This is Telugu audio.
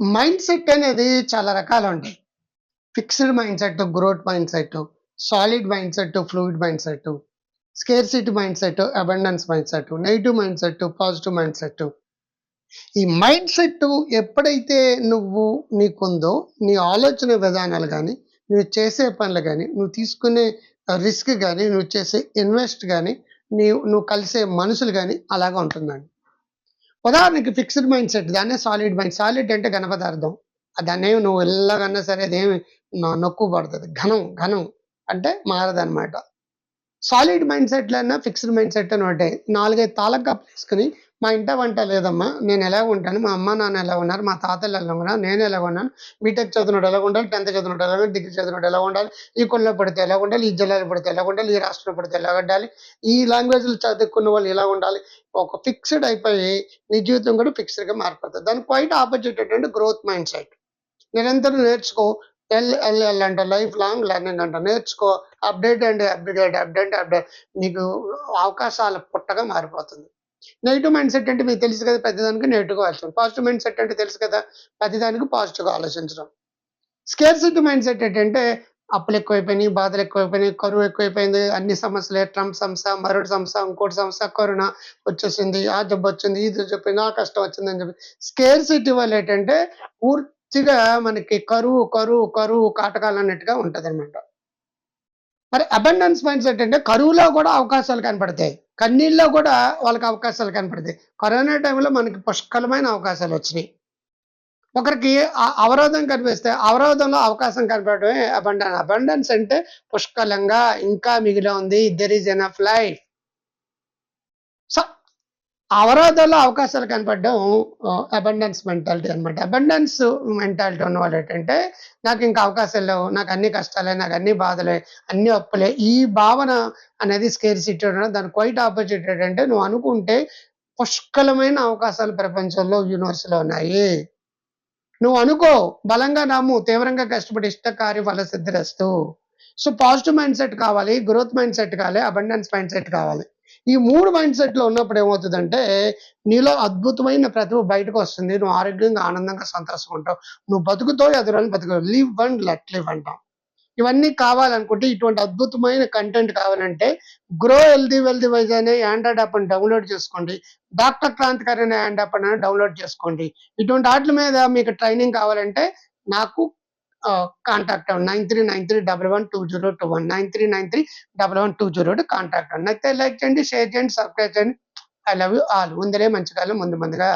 మైండ్ సెట్ అనేది చాలా రకాలు ఉంటాయి fixed mindset growth mindset solid mindset fluid mindset scarcity mindset abundance mindset negative mindset positive mindset. ఈ మైండ్ సెట్ ఎప్పుడైతే నువ్వు నీకుందో నీ ఆలోచన విధానాలు కానీ నువ్వు చేసే పనులు కానీ నువ్వు తీసుకునే రిస్క్ కానీ నువ్వు చేసే ఇన్వెస్ట్ కానీ నీ నువ్వు కలిసే మనుషులు కానీ అలాగా ఉంటుందండి. ఉదాహరణకి ఫిక్స్డ్ మైండ్ సెట్ దాన్నే సాలిడ్ మైండ్ సాలిడ్ అంటే ఘన పదార్థం. దాన్ని నువ్వు ఎలాగన్నా సరే అదేమి నొక్కు పడుతుంది. ఘనం ఘనం అంటే మారదనమాట సాలిడ్ మైండ్ సెట్లు అన్నా ఫిక్స్డ్ మైండ్ సెట్ అని ఉంటాయి నాలుగైదు తాళం వేసుకుని మా ఇంట వంట లేదమ్మా నేను ఎలా ఉంటాను. మా అమ్మ నాన్న ఎలా ఉన్నారు? మా తాతలు ఎలా ఉన్నారు? నేను ఎలా ఉన్నాను? బీటెక్ చదివినట్టు ఎలా ఉండాలి? టెన్త్ చదివినట్టు ఎలా ఉండాలి? డిగ్రీ చదివినట్టు ఎలా ఉండాలి? ఈ కొల్లో పడితే ఎలా ఉండాలి? ఈ జిల్లాలో పడితే ఎలా ఉండాలి? ఈ రాష్ట్రంలో పడితే ఎలా ఉండాలి? ఈ లాంగ్వేజ్లు చదువుకున్న వాళ్ళు ఎలా ఉండాలి? ఒక ఫిక్స్డ్ అయిపోయి నీ జీవితం కూడా ఫిక్స్డ్గా మారిపోతుంది. దానికి క్వైట్ ఆపోజిట్ ఏంటంటే గ్రోత్ మైండ్ సెట్ నిరంతరం నేర్చుకో. ఎల్ ఎల్ ఎల్ అంట లైఫ్ లాంగ్ లెర్నింగ్ అంట. నేర్చుకో. Update and update update update నీకు అవకాశాల పుట్టగా మారిపోతుంది. నెగిటివ్ మైండ్ సెట్ అంటే మీకు తెలుసు కదా ప్రతిదానికి నెగిటివ్గా ఆలోచించడం పాజిటివ్ మైండ్ సెట్ అంటే తెలుసు కదా ప్రతిదానికి పాజిటివ్గా ఆలోచించడం. స్కేర్సిటీ మైండ్ సెట్ ఏంటంటే అప్పులు ఎక్కువైపోయినాయి బాధలు ఎక్కువైపోయినాయి కరువు ఎక్కువైపోయింది అన్ని సమస్యలే ట్రంప్ సమస్య మరొకటి సమస్య ఇంకోటి సమస్య కరోనా వచ్చేసింది ఆ జబ్బు వచ్చింది ఇది చెప్పింది ఆ కష్టం వచ్చింది అని చెప్పి. స్కేర్సిటీ వల్ల ఏంటంటే పూర్తిగా మనకి కరువు కరువు కరువు కాటకాలు అన్నట్టుగా ఉంటుంది అనమాట మరి అబండెన్స్ మైండ్ సెట్ అంటే కరువులో కూడా అవకాశాలు కనపడతాయి. కన్నీళ్ళలో కూడా వాళ్ళకి అవకాశాలు కనపడతాయి. కరోనా టైంలో మనకి పుష్కలమైన అవకాశాలు వచ్చినాయి. ఒకరికి ఆ- అవరోధం కనిపిస్తే అవరోధంలో అవకాశం కనపడమే అబండన్. అబండెన్స్ అంటే పుష్కలంగా ఇంకా మిగిలి ఉంది. There is enough life so అవరోధాల్లో అవకాశాలు కనపడడం అబండెన్స్ మెంటాలిటీ అనమాట అబండెన్స్ మెంటాలిటీ ఉన్న వాళ్ళు ఏంటంటే నాకు ఇంకా అవకాశాలు లేవు నాకు అన్ని కష్టాలే నాకు అన్ని బాధలే అన్ని అప్పులే. ఈ భావన అనేది స్కేర్ సిటీ దాని క్వైట్ ఆపోజిట్ ఏంటంటే నువ్వు అనుకుంటే పుష్కలమైన అవకాశాలు ప్రపంచంలో యూనివర్స్లో ఉన్నాయి. నువ్వు అనుకో బలంగా నమ్ము తీవ్రంగా కష్టపడి ఇష్ట కార్య ఫల సిద్ధిరస్తు. సో పాజిటివ్ మైండ్ సెట్ కావాలి గ్రోత్ మైండ్ సెట్ కావాలి అబండెన్స్ మైండ్ సెట్ కావాలి. ఈ మూడు మైండ్ సెట్లో ఉన్నప్పుడు ఏమవుతుందంటే నీలో అద్భుతమైన ప్రతిభ బయటకు వస్తుంది. నువ్వు ఆరోగ్యంగా ఆనందంగా సంతోషంగా ఉంటావు. నువ్వు బతుకుతో ఎదురని బతుకు లివ్ అండ్ లెట్ లివ్ అంటాం. ఇవన్నీ కావాలనుకుంటే ఇటువంటి అద్భుతమైన కంటెంట్ కావాలంటే గ్రో హెల్దీ వెల్దీ వైజ్ అనే ఆండ్రాయిడ్ యాప్ డౌన్లోడ్ చేసుకోండి. డాక్టర్ క్రాంతికారి అనే హ్యాండ్ యాప్ అని డౌన్లోడ్ చేసుకోండి. ఇటువంటి వాటి మీద మీకు ట్రైనింగ్ కావాలంటే నాకు కాంటాక్ట్ అవ్వండి. Nine three nine three double one two zero two one. Nine three nine three double one two zero contact అవ్వండి. అయితే లైక్ చేయండి షేర్ చేయండి సబ్స్క్రైబ్ చేయండి. I love you all. ముందరే మంచి కాలం ముందు ముందుగా